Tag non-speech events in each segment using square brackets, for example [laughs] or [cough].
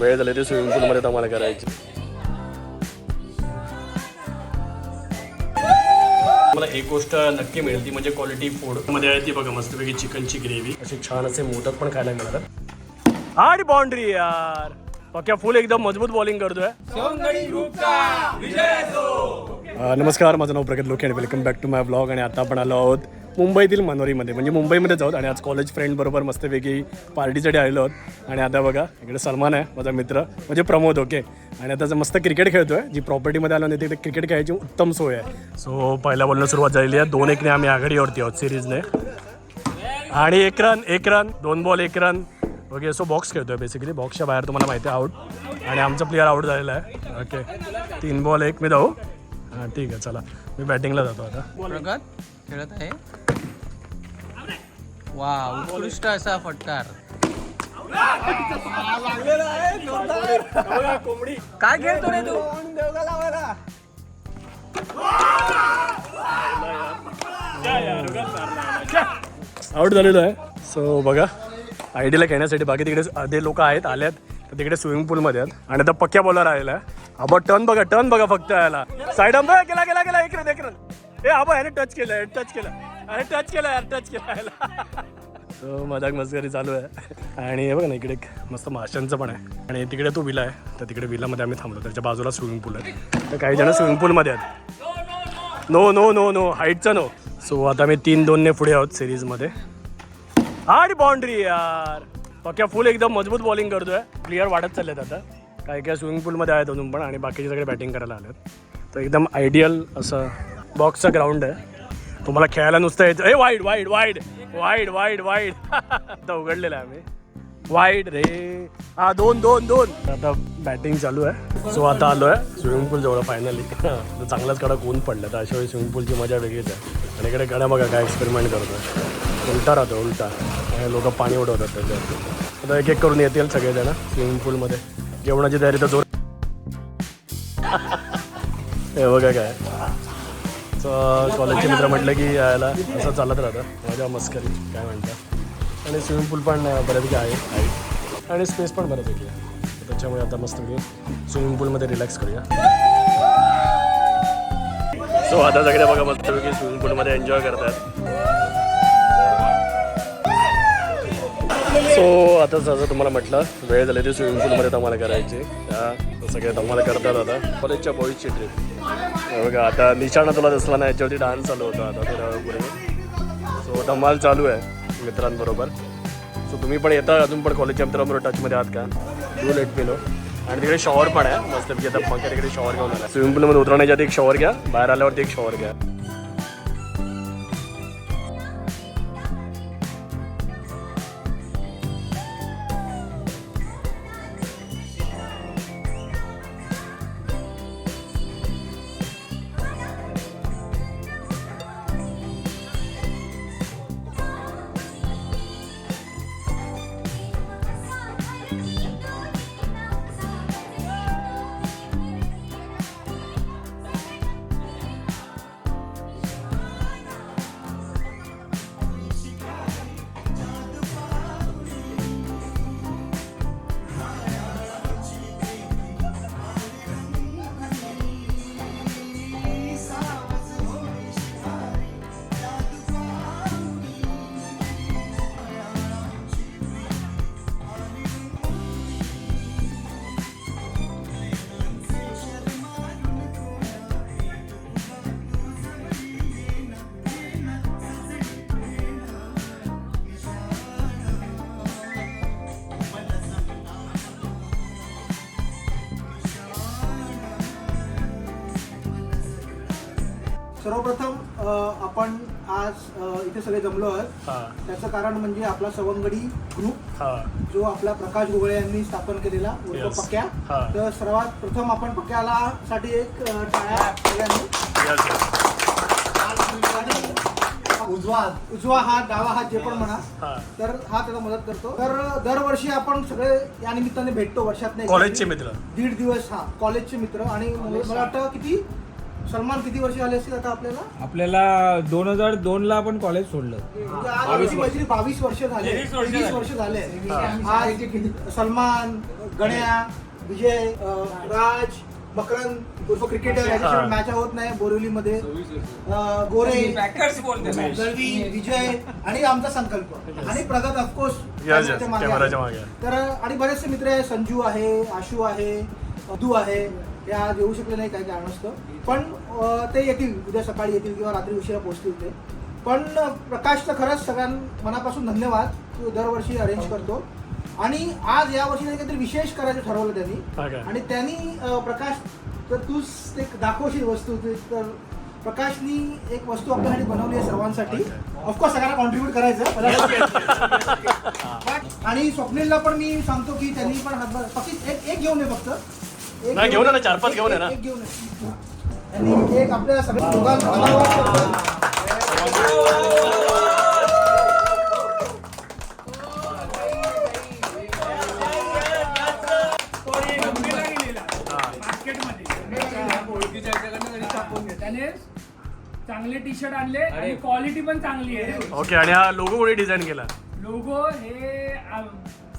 वेळ झाली ते स्विमिंग पूलमध्ये धमाला करायची. मला एक गोष्ट नक्की मिळेल ती म्हणजे क्वालिटी फूडमध्ये आहे ती बघा मस्तपैकी चिकनची ग्रेव्ही असे छान असे मोदक पण खायला मिळतात. आणि बाउंड्री यार. पक्या फुल एकदम मजबूत बॉलिंग करतोय. नमस्कार माझं नाव प्रगत लोके आणि welcome back to my blog आणि आता आपण आलो आहोत मुंबईतील मनोरीमध्ये. म्हणजे मुंबईमध्ये जाऊत आणि आज कॉलेज फ्रेंड बरोबर मस्तपैकी पार्टीसाठी आलेलो आहोत. आणि आता बघा इकडे सलमान आहे माझा मित्र म्हणजे प्रमोद ओके आणि आता मस्त क्रिकेट खेळतोय. जी प्रॉपर्टीमध्ये आलो नाही तिकडे क्रिकेट खेळायची उत्तम सोय आहे. सो पहिल्या बोलणं सुरुवात झालेली आहे. दोन एकने आम्ही आघाडीवरती आहोत सिरीजने आणि एक रन एक रन दोन बॉल एक रन ओके सो बॉक्स खेळतोय बेसिकली बॉक्सच्या बाहेर तुम्हाला माहिती आहे आउट आणि आमचा प्लेअर आउट झालेला आहे. ओके तीन बॉल एक मी जाऊ हां ठीक आहे चला. मी बॅटिंगला जातो आता. खेळत आहे. वा उत्कृष्ट असा फटकार. काय खेळतो रे तू? आउट झालेलो आहे. सो बघा आय डीला खेळण्यासाठी बाकी तिकडे अर्धे लोक आहेत आल्यात. तर तिकडे स्विमिंग पूलमध्ये आहेत. आणि आता पक्क्या बॉलर आलेला आहे. आबा टर्न बघा टर्न बघा फक्त याला. साईड अंबर केला गेला गेला एक रन एक रन ए आबा ह्याने टच केलं टच केलं. अरे टच केला यार टच केला सो मजाक मस्करी चालू आहे. आणि हे बघा ना इकडे एक मस्त माशांचं पण आहे. आणि तिकडे तो विला आहे. तर तिकडे विलामध्ये आम्ही थांबलो. त्याच्या बाजूला स्विमिंग पूल आहे. तर काही जण स्विमिंग पूलमध्ये आहेत. नो नो नो नो हाईटचा नो सो आता मी तीन दोनने पुढे आहोत सिरीजमध्ये आणि बाउंड्री यार. पक्या फुल एकदम मजबूत बॉलिंग करतोय. प्लेअर वाढत चाललेत आता. काही काही स्विमिंग पूलमध्ये आहेत अजून पण. आणि बाकीचे सगळे बॅटिंग करायला आलेत. तर एकदम आयडियल असं बॉक्सचं ग्राउंड आहे. तुम्हाला खेळायला नुसतं यायचं. ए wide wide wide wide wide wide आता उघडलेलं आहे आम्ही. वाईड रे. हा दोन दोन दोन. आता बॅटिंग चालू आहे. सो आता आलो आहे स्विमिंग पूल जवळ फायनली चांगलाच कडक ऊन पडलं. तर अशा वेळी स्विमिंग पूलची मजा वेगळीच आहे. आणि इकडे गड्या बघा काय एक्सपेरिमेंट करतो उलटा राहतो उलटा. लोक पाणी उडवतात त्याच्यात आता एक एक करून येतील सगळेजण स्विमिंग पूलमध्ये जेवणाची तयारी तर जोर [laughs] हे बघा काय. कॉलेजचे मित्र म्हटलं की यायला असं चालत राहतं. माझ्या मस्करी काय म्हणतात आणि स्विमिंग पूल पण बऱ्यापैकी आहे. आणि स्पेस पण बऱ्यापैकी आहे. त्याच्यामुळे आता मस्त स्विमिंग पूलमध्ये रिलॅक्स करूया. सो आता सगळे बघा मस्तपैकी स्विमिंग पूलमध्ये एन्जॉय करतात सो आता जसं तुम्हाला म्हटलं वेळ झाली ते स्विमिंग पूलमध्ये धमाला करायची. त्या सगळे धमाला करतात आता. कॉलेजच्या बॉईजची ट्रिप बघा आता निशाणा तुला दिसला नाही याच्यावरती डान्स चालू होता आता थोड्या वेळ पुढे. सो धमाल चालू आहे मित्रांबरोबर. सो तुम्ही पण येता अजून पण कॉलेजच्या मित्रांबरोबर टचमध्ये आहात का? डू लेट मी नो आणि तिकडे शॉवर पण आहे मस्त आता मग तिकडे शॉवर घेऊन आला. स्विमिंग पूलमध्ये उतरण्याच्या आधी एक शॉवर घ्या बाहेर आल्यावरती एक शॉवर घ्या. सर्वप्रथम आपण आज इथे सगळे जमलो आहोत. हां. त्याचं कारण म्हणजे आपला सवंगडी ग्रुप हां. जो आपला प्रकाश गोगळे यांनी स्थापन केलेला पक्क्या हा. तर सर्वात प्रथम आपण पक्क्याला साठी एक टाळ्या उजवा उजवा हात डावा हात जे पण म्हणा. हां. तर हा त्याला मदत करतो. तर दरवर्षी आपण सगळे या निमित्ताने भेटतो वर्षात कॉलेजचे मित्र. दीड दिवस हा कॉलेजचे मित्र. आणि मला वाटतं किती? सलमान किती वर्ष झाले असतील आता आपल्याला? आपल्याला दोन हजार दोन ला आपण कॉलेज सोडलं. म्हणजे आज आमची मैत्री बावीस वर्ष झाले. वीस वर्ष झाले. आज सलमान गण्या विजय अं, राज मकरंद उर्फ क्रिकेटर याच्याशिवाय मॅच होत नाही बोरिवलीमध्ये. अं, गोरे दळवी विजय आणि आमचा संकल्प. आणि प्रगत ऑफकोर्स Yes, yes. कॅमेराच्या मागे आहे. तर आणि बरेचसे मित्र आहे संजू आहे आशू आहे अदू आहे. ते आज येऊ शकले नाही काही कारणास्तव. पण ते येतील उद्या सकाळी येतील किंवा रात्री उशिरा पोहोचतील ते. पण प्रकाशचं खरंच सगळ्यां मनापासून धन्यवाद. तू दरवर्षी अरेंज करतो. आणि आज या वर्षी काहीतरी विशेष करायचं ठरवलं हा त्यांनी? आणि त्यांनी प्रकाश तर तूच ते दाखवशील वस्तू तर प्रकाशनी एक वस्तू आपल्यासाठी बनवली आहे सर्वांसाठी. ऑफकोर्स सगळ्यांना कॉन्ट्रीब्युट करायचं [laughs] आणि स्वप्नीलला पण मी सांगतो की त्यांनी पण हातभार फक्त एक एक घेऊन ये फक्त. घेऊन चार पाच घेऊन ये ना. एक घेऊन. त्यांनी एक आपल्या सगळ्या दोघांना चांगले टी शर्ट आणले आणि क्वालिटी पण चांगली आहे. ओके आणि हा लोगो कोणी डिझाईन केला? लोगो हे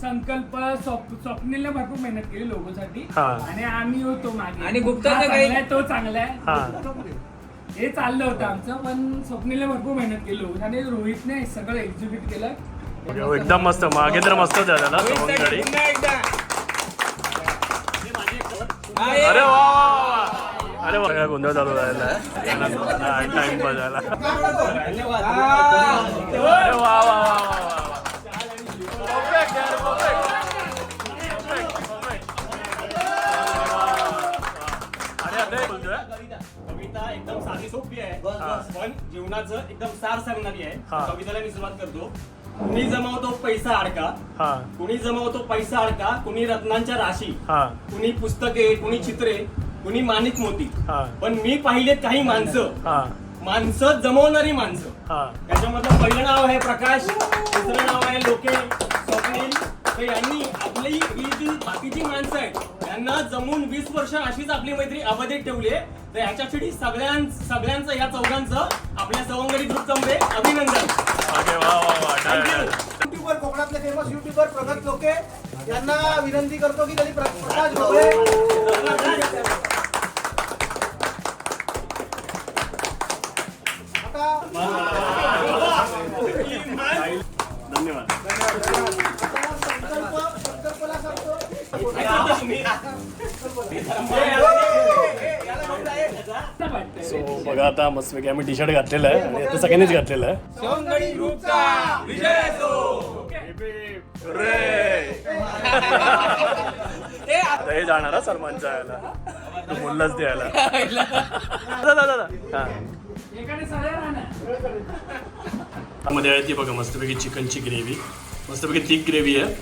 संकल्प स्वप- स्वप्नीलने भरपूर मेहनत केली लोगोसाठी हा. आणि आम्ही होतो मागे. आणि गुप्ताचं हा काही- चांगला आहे, तो चांगला आहे. हा. हे चाललं होतं आमचं पण स्वप्नीलने भरपूर मेहनत केली लोगो आणि रोहितने सगळं एक्झिक्यूट केलं. ओके, एकदम मस्त. मागे तर आहे त्याला सवंगडी अरे वा वा, वा, वा. अरे वा. सगळा गोंधळ चालू राहिला. टाइम बजायला. अरे वा वा वा वा वा. कविता एकदम साधी सोपी आहे. पण जीवनाचं एकदम सार सांगणारी आहे. कवितेला मी सुरुवात करतो. कुणी जमावतो पैसा अडका कुणी जमावतो पैसा अडका कुणी रत्नांच्या राशी? कुणी पुस्तके कुणी चित्रे कुणी माणिक मोती. पण मी पाहिलेत काही माणसं. माणसं जमवणारी माणसं. त्याच्यामधलं पहिलं नाव आहे प्रकाश दुसरं नाव आहे लोके स्वप्नील. तर यांनी आपली ही जी बाकीची माणसं आहेत यांना जमून वीस वर्ष अशीच आपली मैत्री अबाधित ठेवली आहे. तर याच्यासाठी सगळ्यां सगळ्यांचं या चौघांचं आपल्या सवंगडी ग्रुपतर्फे अभिनंदन. ओके वा वा वा डन, डन. युट्यूबर कोकणातले फेमस युट्यूबर प्रगत लोके यांना विनंती करतो की त्यांनी प्र- प्रकाश ढोबळे आता धन्यवाद. सो बघा आता मस्तपैकी आम्ही टी शर्ट घातलेलं आहे आणि आता सगळ्यांनीच घातलेलं आहे. [laughs] आता हे जाणार हा सलमानच्या याला तू बोललाच द्यायला. दादा दादा हा. त्यामध्ये आहे ती बघा मस्तपैकी चिकनची ग्रेव्ही मस्तपैकी थिक ग्रेव्ही आहे. हे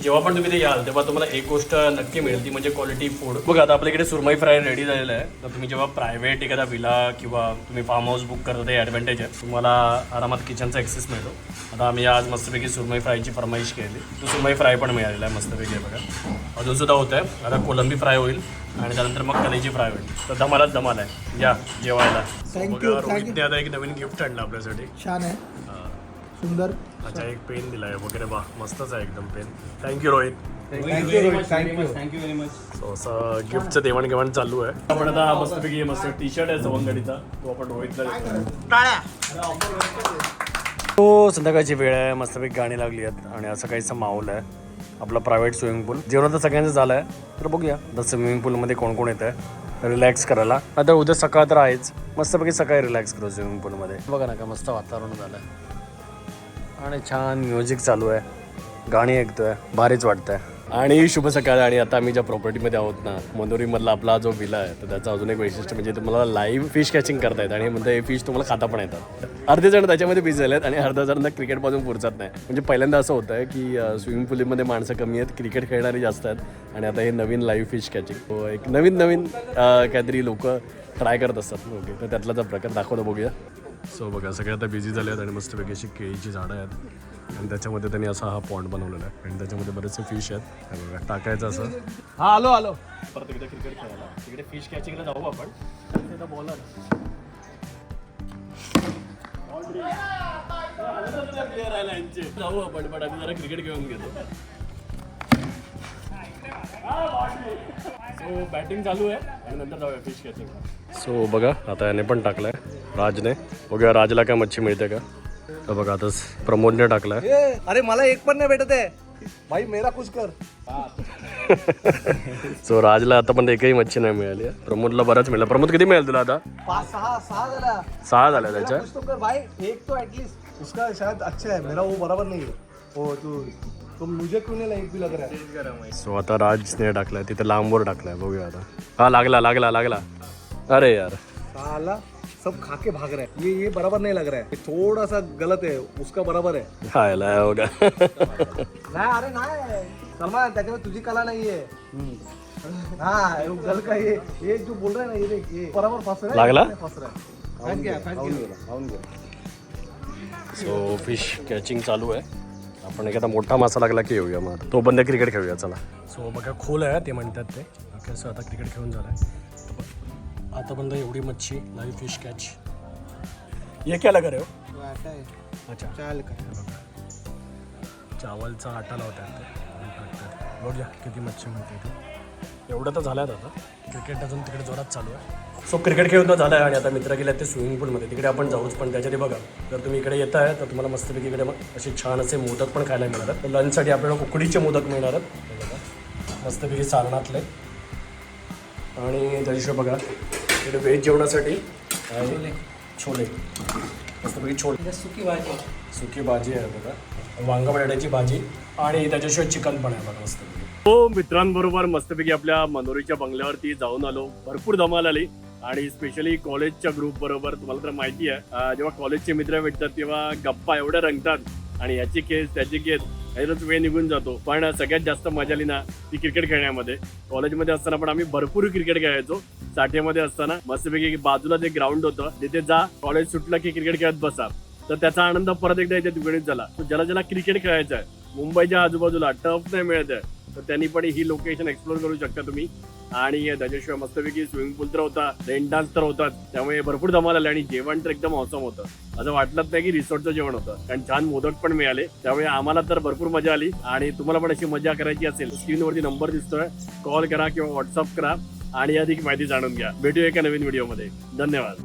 जेव्हा पण तुम्ही ते याल तेव्हा तुम्हाला एक गोष्ट नक्की मिळेल ती म्हणजे क्वालिटी फूड बघा आता आपल्याकडे सुरमई फ्राय रेडी झालेलं आहे. तर तुम्ही जेव्हा प्रायव्हेट एखादा विला किंवा तुम्ही फार्म हाऊस बुक करता ते ॲडव्हान्टेज आहे. तुम्हाला आरामात किचनचा ॲक्सेस मिळतो. आता आम्ही आज मस्तपैकी सुरमई फ्रायची फरमाईश केली. तो सुरमई फ्राय पण मिळालेला आहे मस्तपैकी बघा. अजून सुद्धा होत आहे आता कोलंबी फ्राय होईल आणि त्यानंतर मग कलेजी फ्राय होईल. तर धमालाच धमाल आहे या जेवायला. बघा. रोहितने आता एक नवीन गिफ्ट आणलं आपल्यासाठी. छान आहे. सुंदर. अच्छा एक पेन दिलाय वगैरे वा मस्तच आहे एकदम pen. Thank you Rohit thank you very much so असं गिफ्टचं देवाणघेवाण चालू आहे. आपण आता मस्तपैकी मस्त टी शर्ट आहे सवंगडीचा. तो आपण रोहितला. तो संध्याकाळची वेळ आहे मस्तपैकी गाणी लागली आहेत आणि असं काहीसं माहोल आहे. आपला प्रायव्हेट स्विमिंग पूल जेवण तर सगळ्यांचं झालं आहे तर बघूया आता स्विमिंग पूलमध्ये कोण कोण येतं आहे रिलॅक्स करायला. आता उद्या सकाळ तर आहेच. मस्तपैकी सकाळी रिलॅक्स करू स्विमिंग पूलमध्ये बघा ना का मस्त वातावरण झालं आहे आणि छान म्युझिक चालू आहे. गाणी ऐकतोय भारीच वाटतंय. आणि शुभ सकाळ. आणि आता आम्ही ज्या प्रॉपर्टीमध्ये आहोत ना मनोरीमधला आपला जो विला आहे तर त्याचं अजून एक वैशिष्ट्य म्हणजे तुम्हाला लाईव्ह फिश कॅचिंग करता येतं. आणि म्हणजे हे फिश तुम्हाला खाता पण येतात. अर्धे जण त्याच्यामध्ये बिझी झालेत आणि अर्धा जणांना क्रिकेटपासून पुरचत नाही. म्हणजे पहिल्यांदा असं होतं आहे की स्विमिंग पूलमध्ये माणसं कमी आहेत क्रिकेट खेळणारी जास्त आहेत. आणि आता हे नवीन लाईव्ह फिश कॅचिंग एक नवीन नवीन काहीतरी लोक ट्राय करत असतात. ओके तर त्यातला प्रकार दाखवतो बघूया. सो बघा सगळे आता बिझी झाले आहेत आणि मस्तपैकी अशी केळीची झाडं आहेत. आणि त्याच्यामध्ये त्यांनी असा हा पॉन्ड बनवलेला आहे. आणि त्याच्यामध्ये बरेचसे फिश आहेत. हे बघा टाकायचं असं. हा आलो आलो. परत एकदा क्रिकेट खेळायला. तिकडे फिश कॅचिंगला जाऊ आपण. बॉलर आहे जाऊ आपण पण आम्ही जरा क्रिकेट खेळून घेतो. सो बॅटिंग चालू आहे. आणि नंतर जाऊया फिश कॅचिंग सो बघा आता याने पण टाकलाय. राजने. बघूया राजला काय मच्छी मिळते का तर बघा आता प्रमोदने टाकलाय. अरे मला एक पण नाही भेटत आहे. भाई मेरा कुछ कर. [laughs] सो राजला आता पण एकही मच्छी नाही मिळाली. प्रमोदला बराच मिळाला. प्रमोद किती मिळेल तुला आता? पाच सहा सहा झाला. सहा त्याच्या? कुछ तो कर. भाई एक तो एटलीस्ट उसका शायद अच्छा है. मेरा वो बराबर नहीं है. वो तू तो मुझे क्यों नहीं एक भी लग रहा है? सो आता राजने टाकलाय. तिथे लांबवर टाकलाय. बघूया आता. हा लागला लागला लागला. अरे यार. साला. सब खा के भाग रहे हैं। ये ये बराबर नहीं लग रहा है। ये थोड़ा सा गलत है उसका बराबर है। याला हे बघा नाही अरे नाही सलमान त्याच्यामध्ये तुझी कला नाहीये हा। वो गल का ये ये जो बोल रहा है ना ये देख ये बराबर फंस रहा है। लागला? फंस रहा है। फंस गया फंस गया। सो फिश कॅचिंग चालू आहे आपण एखादा मोठा मासा लागला की येऊया मग. तो बंद क्रिकेट खेळूया चला. सो बघा खोल आहे ते म्हणतात ते. ओके असं आता क्रिकेट खेळून झालंय. आता बंद एवढी मच्छी लाईव्ह फिश कॅच ये क्या लगा रहे हो? अच्छा. चाल का चावलचा आटा लावतात ते. टाकतात. बघूया किती मच्छी मिळते ते. एवढं तर झालं आता. क्रिकेट अजून तिकडे जोरात चालू आहे. सो क्रिकेट खेळून झालं आहे आणि आता मित्र गेले ते स्विमिंग पूलमध्ये तिकडे आपण जाऊच पण त्याच्यात बघा. जर तुम्ही इकडे येत आहे तर तुम्हाला मस्तपैकी इकडे मग असे छान असे मोदक पण खायला मिळणार आहेत. तर लंचसाठी आपल्याला उकडीचे मोदक मिळणार आहेत. हे बघा. मस्तपैकी सारणातले. आणि त्याच्याशिवाय बघा. इकडे व्हेज जेवणासाठी. छोले. मस्तपैकी छोले. सुकी भाजी सुकी भाजी आहे बघा. वांगा बटाट्याची भाजी आणि त्याच्याशिवाय चिकन पण आहे बघा मस्तपैकी. हो मित्रांबरोबर मस्तपैकी आपल्या मनोरीच्या बंगल्यावरती जाऊन आलो. भरपूर धमाल आली. आणि स्पेशली कॉलेजच्या ग्रुप बरोबर तुम्हाला तर माहिती आहे जेव्हा कॉलेजचे मित्र भेटतात तेव्हा गप्पा एवढ्या रंगतात. आणि याची केस त्याची केस याच्यातच वेळ निघून जातो. पण सगळ्यात जास्त मजा आली ना ती क्रिकेट खेळण्यामध्ये. कॉलेजमध्ये असताना पण आम्ही भरपूर क्रिकेट खेळायचो. साठेमध्ये असताना मस्तपैकी बाजूला जे ग्राउंड होतं तिथे जा कॉलेज सुटलं की क्रिकेट खेळत बसा. तर त्याचा आनंद परत एकदा इथे द्विगुणित झाला. ज्याला ज्याला क्रिकेट खेळायचं आहे मुंबईच्या आजूबाजूला टफ नाही मिळत आहे तर त्यांनी पण ही लोकेशन एक्सप्लोर करू शकता तुम्ही. आणि त्याच्याशिवाय मस्तपैकी स्विमिंग पूल तर होता रेन डान्स तर होतात त्यामुळे भरपूर धमाल आले आणि जेवण तर एकदम औसम होतं. असं वाटलंच नाही की रिसॉर्टचं जेवण होतं. कारण छान मोदक पण मिळाले. त्यामुळे आम्हाला तर भरपूर मजा आली. आणि तुम्हाला पण अशी मजा करायची असेल स्क्रीनवरती नंबर दिसतोय. कॉल करा किंवा व्हॉट्सअप करा. आणि अधिक माहिती जाणून घ्या. भेटूया एका नवीन व्हिडिओमध्ये धन्यवाद.